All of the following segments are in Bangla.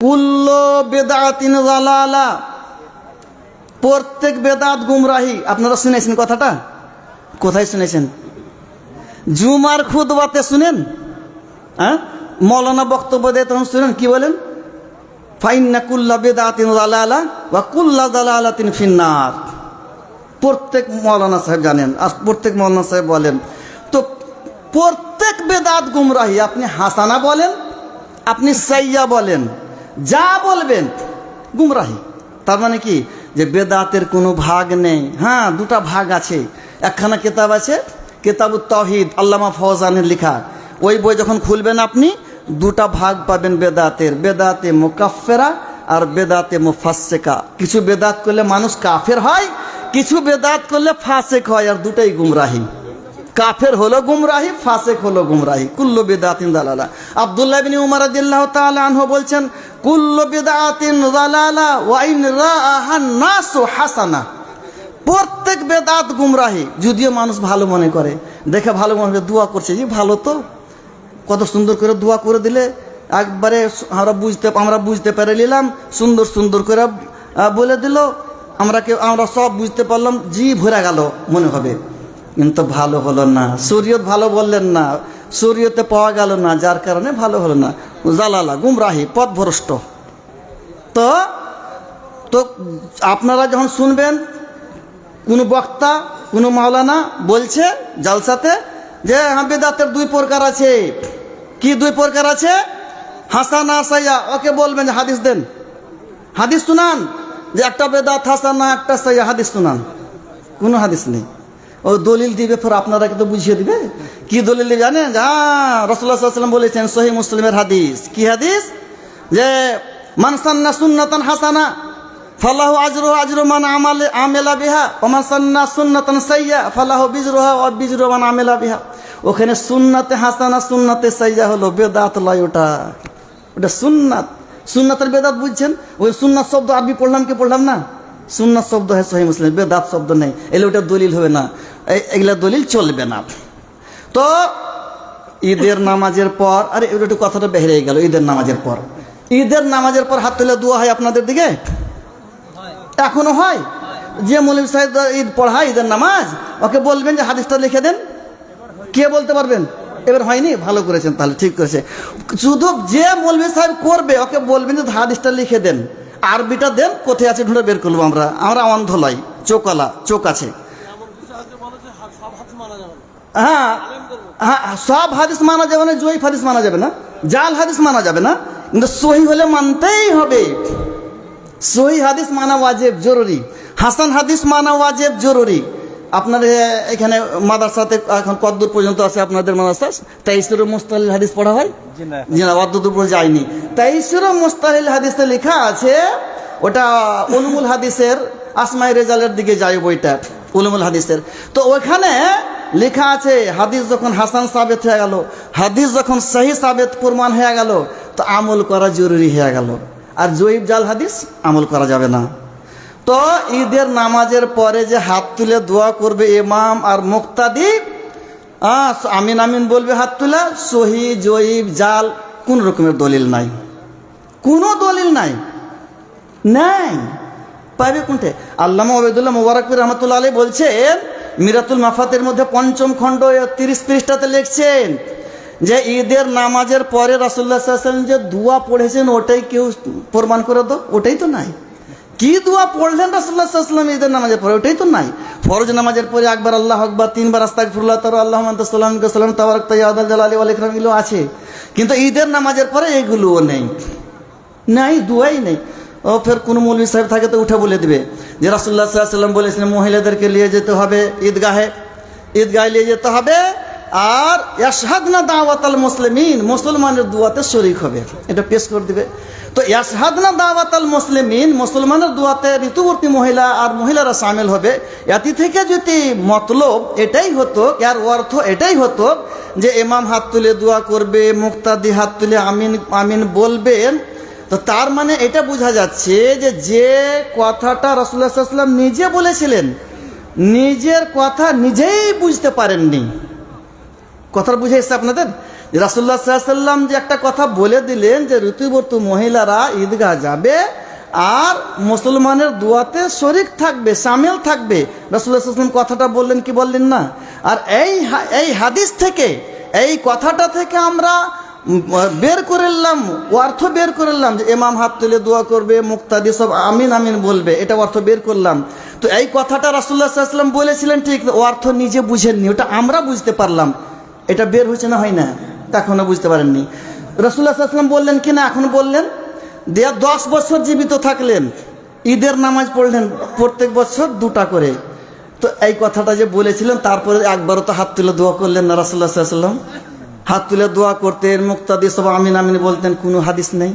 কুল্ল বেদাতিন জালালা। প্রত্যেক বেদাত গুমরাহি। আপনারা শুনেছেন কথাটা? কোথায় শুনেছেন? জুমার খুদবাতে শুনেন? হ্যাঁ? মৌলানা বক্তব্য দিয়ে তখন শুনেন, কি বলেন? ফাইন্না কুল্লা বেদাতিন জালালা বা কুল্লা জালালাতিন ফিন্নার। প্রত্যেক মৌলানা সাহেব জানেন, আর প্রত্যেক মৌলানা সাহেব বলেন। তো প্রত্যেক বেদাত গুমরাহি, আপনি হাসানা বলেন, আপনি সাইয়া বলেন। যা বলবেন, গুমরাহি। তার মানে কি? যে বেদাতের কোনো ভাগ নেই। হ্যাঁ দুটা ভাগ আছে। একখানা কেতাব আছে, কেতাবু তহিদ আল্লামা ফওজানের লেখা। ওই বই যখন খুলবেন আপনি, দুটা ভাগ পাবেন বেদাতের। বেদাতে মোকাফেরা আর বেদাতে মুফাসেকা কিছু বেদাত করলে মানুষ কাফের হয়, কিছু বেদাত করলে ফাসেক হয়, আর দুটাই গুমরাহি। কাফের হলো গুমরাহি, ফাসেক হলো গুমরাহি। কুল্লু বেদাতিন দালালা। আব্দুল্লাহ বিন উমর রাদিয়াল্লাহু তাআলা আনহু বলছেন প্রত্যেক বেদাত গুমরাহি, যদিও মানুষ ভালো মনে করে, দেখে ভালো মনে করে দোয়া করছে যে ভালো তো। কত সুন্দর করে দোয়া করে দিলে, একবারে আমরা বুঝতে আমরা বুঝতে পেরে নিলাম, সুন্দর সুন্দর করে বলে দিল। আমরা কেউ, আমরা সব বুঝতে পারলাম, জি ভরে গেল মনে হবে। কিন্তু ভালো হলো না। শরীয়ত ভালো বললেন না। শরীয়তে পাওয়া গেল না, যার কারণে ভালো হলো না। জালালা, গুমরাহি, পথভ্রষ্ট। তো তো আপনারা যখন শুনবেন, কোনো বক্তা, কোনো মাওলানা বলছে জালসাতে যে হ্যাঁ বেদাতের দুই প্রকার আছে। কি দুই প্রকার আছে? হাসানা সাইয়া, ওকে বলবেন যে, হাদিস দেন। হাদিস শুনান? যে, একটা বেদাত হাসানা একটা সাইয়া, হাদিস শুনান। কোনো হাদিস নেই। ও দলিল দিবে ফের আপনারা কিন্তু বুঝিয়ে দিবে? কি দলিল দিবে জানেন? হ্যাঁ রসুল্লাহ সাল্লাম বলেছেন সহি মুসলিমের হাদিস। কি হাদিস? যে মানসান্না সুন্নাতান হাসানা, ফালাহু আজরু আজরু মান আমালে, আমেলা বিহা ওমান সান্না সুন্নাতান সাইয়া, ফালাহু বিজরুহা ও বিজরু মান আমেলা বিহা। ওখানে সুন্নাতে হাসানা, সুন্নাতে সাইয়া হলো বেদাত লয় ওটা ওটা সুন্নাত। সুন্নাতের বেদাত বুঝছেন? ওই সুন্নাত শব্দ আরবি পড়লাম কি পড়লাম না? সুন্নাত শব্দ হয় সহি মুসলিম বেদাত শব্দ নেই। এলে ওটা দলিল হবে না। এগুলা দলিল চলবে না। তো ঈদের নামাজের পর, আরে একটু কথাটা বেরিয়ে গেল, ঈদের নামাজের পর। ঈদের নামাজের পর হাত তুলে দোয়া হয় আপনাদের দিকে? এখনও হয়? যে মৌলিম সাহেব ঈদ পড়ায়, ঈদের নামাজ, ওকে বলবেন যে হাদিসটা লিখে দেন। কে বলতে পারবেন? এবার হয়নি? ভালো করেছেন তাহলে, ঠিক করেছে। শুধু যে মৌলভী সাহেব করবে, ওকে বলবেন যে হাদিসটা লিখে দেন। আরবিটা দেন, কোথায় আছে ঢুঁড়ে বের করব আমরা। আমরা অন্ধ লাই চোকালা চোখ আছে। হ্যাঁ হ্যাঁ সব হাদিস মানা যাবে না, জয়ীফ হাদিস মানা যাবে না। জাল হাদিস মানা যাবে না, কিন্তু সহি হলে মানতেই হবে। সহি হাদিস মানা ওয়াজেব, জরুরি। হাসান হাদিস মানা ওয়াজেব, জরুরি। আপনার এখানে মাদ্রাসাতে এখন কতদূর পর্যন্ত আছে আপনাদের মাদ্রাসা? তেইশের মুস্তাহিল হাদিস পড়া হয়? জি না। অতদূর পর্যন্ত যায়নি। তেইশের মুস্তাহিল হাদিসে লেখা আছে ওটা উলুমুল হাদিসের আসমাই রেজালের দিকে যায় বইটা উলুমুল হাদিসের। তো ওইখানে লেখা আছে হাদিস যখন হাসান সাবেত হয়ে গেল হাদিস যখন সহি সাবেত প্রমাণ হয়ে গেল তো আমল করা জরুরি হয়ে গেল। আর জয়ীব জাল হাদিস আমল করা যাবে না। তো ঈদের নামাজের পরে যে হাত তুলে দোয়া করবে ইমাম আর মুক্তাদি আমিন আমিন বলবে হাত তুলে, সহি, জয়ীব, জাল, কোন রকমের দলিল নাই। কোনো দলিল নাই। নাই। পাইবে কোনটে? আল্লামা ওবেদুল্লাহ মুবারকপুর রহমতুল্লাহ আলী বলছেন, মিরাতুল মাফাতের মধ্যে পঞ্চম খণ্ড তিরিশ পৃষ্ঠাতে লিখছেন যে ঈদের নামাজের পরে রাসুল্লাহ যে দোয়া পড়েছেন, ওটাই কেউ প্রমাণ করে দো ওটাই তো নাই। কি দোয়া পড়লেন রাসুল্লাহ সাল্লাম ঈদের নামাজের পরে? ওটাই তো নাই। ফরজ নামাজের পরে একবার আল্লাহ আকবার, তিনবার আস্তাক ফুল্লাহ তার আল্লাহ সাল্লাম তাবারক তাইয়াদ জালালি আলাইকরাম এগুলো আছে। কিন্তু ঈদের নামাজের পরে এগুলোও নেই। নাই, দুয়াই নেই। ও ফের কোনো মৌলভী সাহেব থাকে তো উঠে বলে দিবে যে রাসুল্লাহ সাল্লাম বলেছিলেন, মহিলাদেরকে নিয়ে যেতে হবে ঈদগাহে। ঈদগাহে নিয়ে যেতে হবে। আর ইয়াসহাদনা দাওয়াতাল মুসলিমিন, মুসলমানের দুয়াতে শরিক হবে। এটা পেশ করে দিবে। তো ইয়াসহাদনা দাওয়াতাল মুসলিমিন, মুসলমানের দুয়াতে ঋতুবর্তী মহিলা আর মহিলারা সামিল হবে। এটি থেকে যদি মতলব এটাই হতো এর অর্থ এটাই হতো যে এমাম হাত তুলে দোয়া করবে, মুক্তাদি হাত তুলে আমিন আমিন বলবেন তো তার মানে এটা বোঝা যাচ্ছে যে যে কথাটা রসুল্লাহ সাল্লাম নিজে বলেছিলেন, নিজের কথা নিজেই বুঝতে পারেননি। কথাটা বুঝে এসছে আপনাদের? রাসুল্লাহ যে একটা কথা বলে দিলেন যে ঋতুবর্তী মহিলারা ঈদগাহ যাবে আর মুসলমানের দোয়াতে শরিক থাকবে, সামিল থাকবে। রাসুল্লাহ সাল্লাম কথাটা বললেন, কি বললেন না? আর এই এই হাদিস থেকে, এই কথাটা থেকে আমরা বের করে নিলাম, অর্থ বের করে নিলাম যে এমাম হাত তুলে দোয়া করবে, মুক্তাদি সব আমিন আমিন বলবে, এটা অর্থ বের করলাম। তো এই কথাটা রাসুল্লাহ সাল্লাম বলেছিলেন, ঠিক, অর্থ নিজে বুঝেননি, ওটা আমরা বুঝতে পারলাম। এটা বের হয়েছে না হয় না? তা এখনও বুঝতে পারেননি। রসুল্লাহ বললেন, কি না, এখন বললেন? দেয়া দশ বছর জীবিত থাকলেন, ঈদের নামাজ পড়লেন প্রত্যেক বছর দুটা করে। তো এই কথাটা যে বলেছিলেন, তারপরে একবারও তো হাত তুলে দোয়া করলেন না রাসুল্লাহ সাল্লাম হাত তুলে দোয়া করতেন, মুক্তাদি সব আমিন আমিন বলতেন, কোনো হাদিস নেই।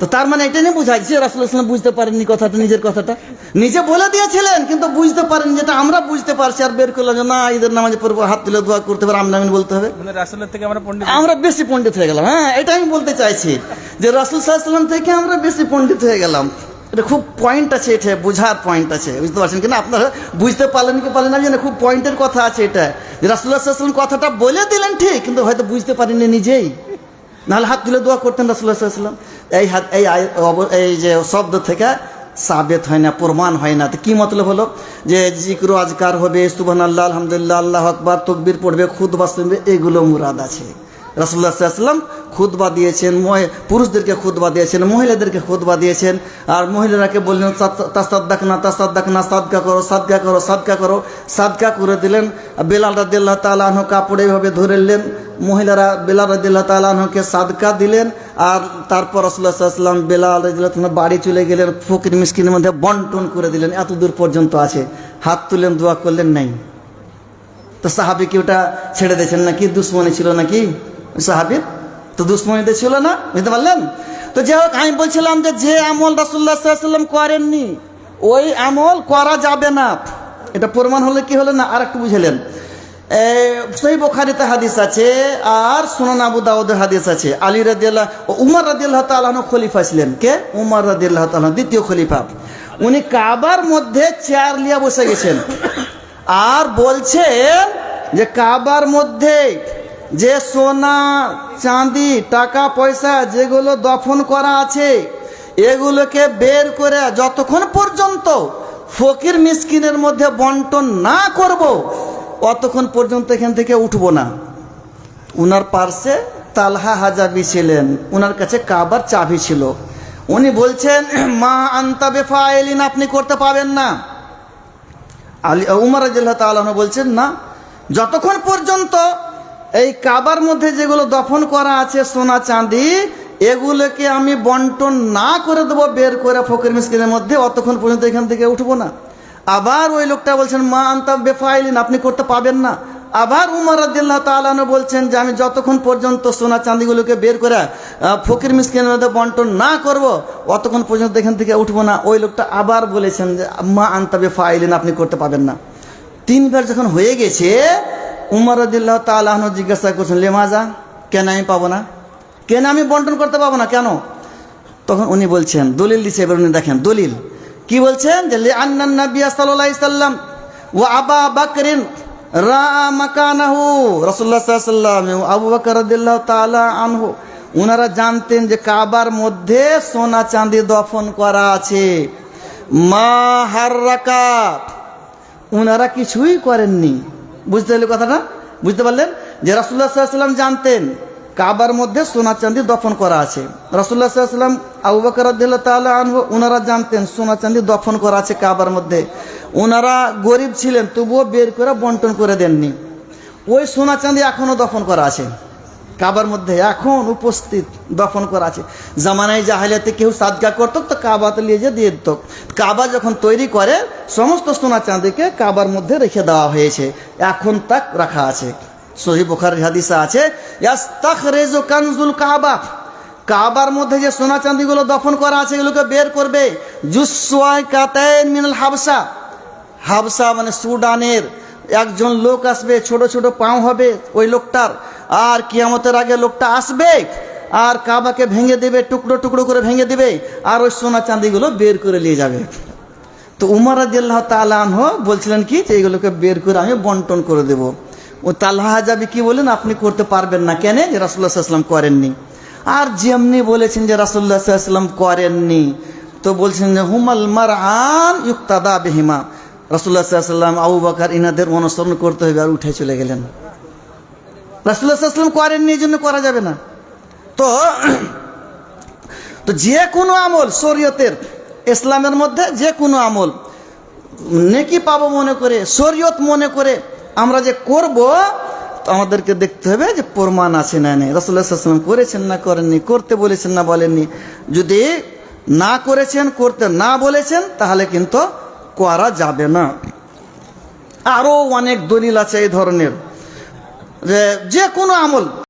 তো তার মানে এটা নিয়ে বুঝাই যে রাসুল্লাহ বুঝতে পারেননি কথাটা নিজের কথাটা। নিজে বলে দিয়েছিলেন কিন্তু বুঝতে পারেন যেটা আমরা বুঝতে পারছি আর বের করলাম যে না ঈদের নামাজে পড়ব হাত তুলে দোয়া করতে পারে আমিন আমিন বলতে হবে। মানে রাসুলের থেকে আমরা পণ্ডিত আমরা বেশি পণ্ডিত হয়ে গেলাম হ্যাঁ এটা আমি বলতে চাইছি যে রাসুল সাল্লাম থেকে আমরা বেশি পণ্ডিত হয়ে গেলাম। এটা খুব পয়েন্ট আছে এটা বোঝার পয়েন্ট আছে বুঝতে পারছেন কিনা? আপনারা বুঝতে পারলেন কি পারলেন না খুব পয়েন্টের কথা আছে এটা। যে রাসুল্লাহ সাল্লাম কথাটা বলে দিলেন ঠিক কিন্তু হয়তো বুঝতে পারেননি নিজেই। নাহলে হাত তুলে দোয়া করতেন রাসুল্লাহাম এই হাত এই এই যে শব্দ থেকে সাবেত হয় না, প্রমাণ হয় না। তো কী মতলব হলো? যে জিক্র আজকার হবে সুবাহ আল্লাহ আলহামদুলিল্লাহ, আল্লাহ আকবর, তকবির পড়বে খুদ বাস্তবে এগুলো মুরাদ আছে। রাসুল্লাহ সাল্লাম খুদবা দিয়েছেন পুরুষদেরকে খুদবা দিয়েছেন, মহিলাদেরকে খুদবা দিয়েছেন, আর মহিলারাকে বললেন তাসাদ্দাক না তাসাদ্দাক না, সাদকা করো সাদকা করো সাদকা করো। সাদকা করে দিলেন, বেলাল রাদিল্লাহ তালাহ কাপড়ে এভাবে ধরে নিলেন, মহিলারা বেলাল রাদিল্লাহ তালাহকে সাদকা দিলেন, আর তারপর রসুল্লাহ সাল্লাম বেলাল রাদিল্লাহ বাড়ি চলে গেলেন, ফকির মিসকিনের মধ্যে বন্টন করে দিলেন, এত দূর পর্যন্ত আছে, হাত তুলেন, দোয়া করলেন, নাই। তো সাহাবি কি ওটা ছেড়ে দিয়েছেন নাকি, দুশ্মনী ছিল নাকি? সাহাবির? তো দুশ্মনীতে ছিল না? বুঝতে পারলেন? তো যাই হোক, আমি বলছিলাম যে যে আমল রাসুল্লাহ সাল্লাম করেননি, ওই আমল করা যাবে না। এটা প্রমাণ হলে কি হলো না? আর একটু বুঝলেন সেই বোখারিতে হাদিস আছে, আর সোনান আবু দাউদের হাদিস আছে। আলী রাদিয়াল্লাহ উমর রাদিয়াল্লাহ তাআলা খলিফা ছিলেন। কে? উমর রাদিয়াল্লাহ তাআলা দ্বিতীয় খলিফা। উনি কাবার মধ্যে চেয়ার লিয়া বসে গেছেন। আর বলছেন যে কাবার মধ্যে যে সোনা, চাঁদি, টাকা, পয়সা যেগুলো দফন করা আছে, এগুলোকে বের করে যতক্ষণ পর্যন্ত ফকির মিসকিনের মধ্যে বন্টন না করব, অতক্ষণ পর্যন্ত এখান থেকে উঠবো না। উনার পার্শ্বে তালহা হাজাবি ছিলেন, উনার কাছে কাবার চাবি ছিল। উনি বলছেন, মা আন্তা বেফাইলিন আপনি করতে পাবেন না। আলী, উমর রাজিল্লাহ তালন বলছেন, না, যতক্ষণ পর্যন্ত এই কাবার মধ্যে যেগুলো দফন করা আছে, সোনা চাঁদি, এগুলোকে আমি বন্টন না করে দেবো, বের করে ফকির মিসকিনের মধ্যে, অতক্ষণ পর্যন্ত এখান থেকে উঠবো না। আবার ওই লোকটা বলছেন, মা আন্তা বেফাইলিন, আপনি করতে পাবেন না। আবার উমর রাদিল্লাহ তালানো বলছেন যে, আমি যতক্ষণ পর্যন্ত সোনা চাঁদিগুলোকে বের করে ফকির মিসকিনের মধ্যে বন্টন না করব, অতক্ষণ পর্যন্ত এখান থেকে উঠবো না। ওই লোকটা আবার বলেছেন যে, মা আন্তাবে ফাইলেন আপনি করতে পাবেন না। তিনবার যখন হয়ে গেছে উমর রাদিল্লাহ তালাহন জিজ্ঞাসা করছেন, লেমাজা? কেন আমি পাবো না? কেন আমি বন্টন করতে পাবো না? কেন? তখন উনি বলছেন, দলিল দিছে। এবার উনি দেখেন, দলিল। কি বলছেন? যে লে আন্নান নবী সাল্লাল্লাহু আলাইহি সাল্লাম ও আবা বাকরিন রা মাকানাহু। রাসূলুল্লাহ সাল্লাল্লাহু আলাইহি সাল্লাম আবু বকর তাআলা আনহু ওনারা জানতেন যে কাবার মধ্যে সোনা চাঁদি দফন করা আছে। মা হাররাকা। ওনারা কিছুই করেননি। বুঝতে পারলে কথাটা? বুঝতে পারলেন? যে রাসুল্লাহ সাল্লাম জানতেন, কাবার মধ্যে সোনা চাঁদি দফন করা আছে। রাসুল্লাহ সাল্লাম আবু বকর তাআলা আনহু ওনারা জানতেন সোনা চাঁদি দফন করা আছে কাবার মধ্যে। ওনারা গরিব ছিলেন, তবুও বের করে বন্টন করে দেননি। ওই সোনা চাঁদি এখনও দফন করা আছে। কাবার মধ্যে এখন উপস্থিত, দফন করা আছে। জামানায় জাহালিয়াতে কেউ সাদগা করতো, তো কাবাতে নিয়ে যে দিয়ে দিত। কাবা যখন তৈরি করে, সমস্ত সোনা চাঁদিকে কাবার মধ্যে রেখে দেওয়া হয়েছে। এখন তাক রাখা আছে। সহি বোখার হাদিসা আছে কানজুল কাবা। কাবার মধ্যে যে সোনা চাঁদিগুলো দফন করা আছে, এগুলোকে বের করবে। জুসওয়াই কাতাইন মিনাল হাবসা। হাবসা মানে সুডানের। একজন লোক আসবে, ছোট ছোট পাও হবে ওই লোকটার। আর কিয়ামতের আগে লোকটা আসবে, আর কাবাকে ভেঙে দেবে, টুকরো টুকরো করে ভেঙে দেবে, আর ওই সোনা চাঁদিগুলো বের করে নিয়ে যাবে। তো উমর রাজিয়াল্লাহ তালাহ বলছিলেন কি, যে এগুলোকে বের করে আমি বন্টন করে দেব। ও তাল্লাহ যাবি কি বলেন, আপনি করতে পারবেন না কেন? যে রাসুল্লাহ সাল্লাম করেননি। আর যেমনি বলেছেন যে রাসুল্লাহ সাল্লাম করেননি, তো বলছেন যে, হুমাল মার আন ইউক্তাদা বেহিমা। রাসুল্লাহ সাল্লাম আবু বাকার ইনাদের অনুসরণ করতে হবে আর উঠে চলে গেলেন। রাসুল্লাহ সাল্লাম করেননি, এই জন্য করা যাবে না। তো তো যে কোনো আমল শরীয়তের, ইসলামের মধ্যে যে কোনো আমল, নেকি পাবো মনে করে, শরীয়ত মনে করে আমরা যে করব আমাদেরকে দেখতে হবে যে প্রমাণ আছে না নেই। রসুল্লাহাম করেছেন না করেননি, করতে বলেছেন না বলেননি। যদি না করেছেন, করতে না বলেছেন, তাহলে কিন্তু করা যাবে না। আরও অনেক দলিল আছে এই ধরনের। যে কোনো আমল।